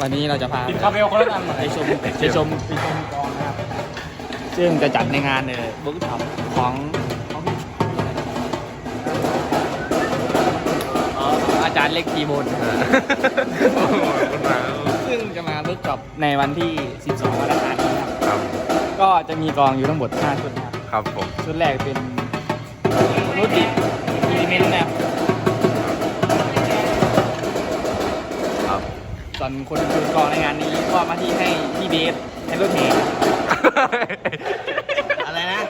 วันนี้เราจะพากินคาเฟ่คนละอันไปชมไปชมไปชมกองนะครับซึ่งจะจัดในงานเออบุ๊กท็อปของของอ๋ออาจารย์เล็กทีโบนซึ่งจะมาเวิร์กช็อปในวันที่ 12วันอังคารนี้ครับครับก็จะมีกองอยู่ทั้งหมด 5 ชุดนะครับ ครับผมชุดแรกเป็นรูดิอีเมนต์นะครับครับ ส่วนคนดูกองในงานนี้ก็มาที่ให้พี่เบสในรถแห่อะไรนะ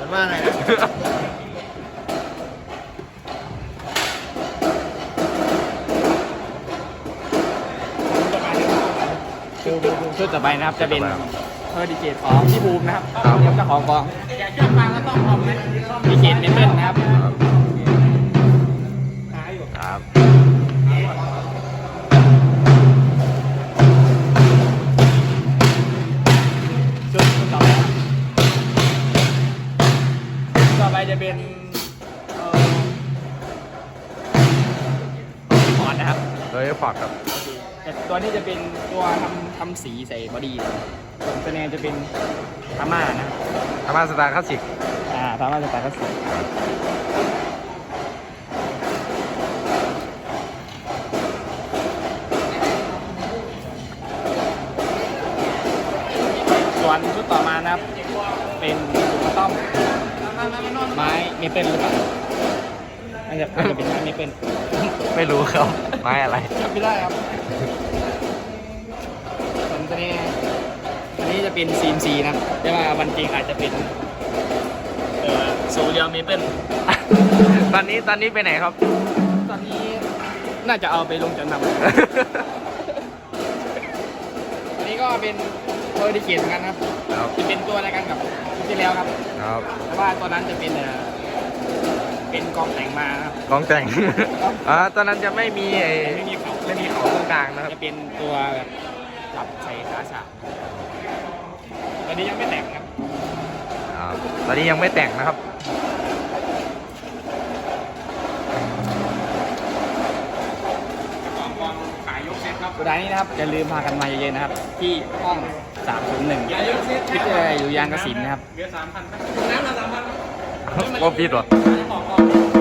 มันว่าไงนะชุดต่อไปนะครับจะเป็นเพอร์ดิเกตของพี่ภูมินะครับครับเจ้าของกองอยากจะฟังแล้วต้องทำไหมดิเกตเมเปิลนะครับครับ จะเป็นเอ่อพอร์ตนะครับโดยฟอร์ดครับแต่ตัวนี้จะเป็นตัวทำทำสีใส่บอดี้ส่วนตัวนี้จะเป็นพม่านะธรรมะสไตล์คลาสสิกอ่าพม่าจะตัดก็สีส่วนชุดต่อมานะครับ เป็นถุงกระต้อม ไม้เมเปิลหรือเปล่าน่าจะน่าจะเป็นไม้เมเปิลไม่รู้ครับ ไม้อะไรจำไม่ได้ครับส่วนตัวนี้ตัวนี้จะเป็น CMC นะครับแต่ว่าวันจริงอาจจะเป็นเอ่อโซเรียลเมเปิลตอนนี้ตอนนี้ไปไหนครับ ตอนนี้น่าจะเอาไปลงจำนำอันนี้ก็เป็น เ e อร์ดิเกตเหมือนกันครับครับจะเป็นตัวอะไรกันกับชุดที่แล้วครับครับแต่ว่าตัวนั้นจะเป็นเอ่อเป็นกองแต่งมาครับ กองแต่ง อ่าตอนนั้นจะไม่มีไอ้ไม่มีเขา ไม่มีเขาตรงกลางนะครับ จะเป็นตัวแบบจับใส่ขาฉากตอนนี้ยังไม่แต่งครับ อ่าตอนนี้ยังไม่แต่งนะครับ สุดท้ายนี้นะครับอย่าลืมพากันมาเย็นๆนะครับ ที่ห้อง 301วิทยาลัยอยู่ยางกสินนะครับว่าพี่หรอขอบคุณ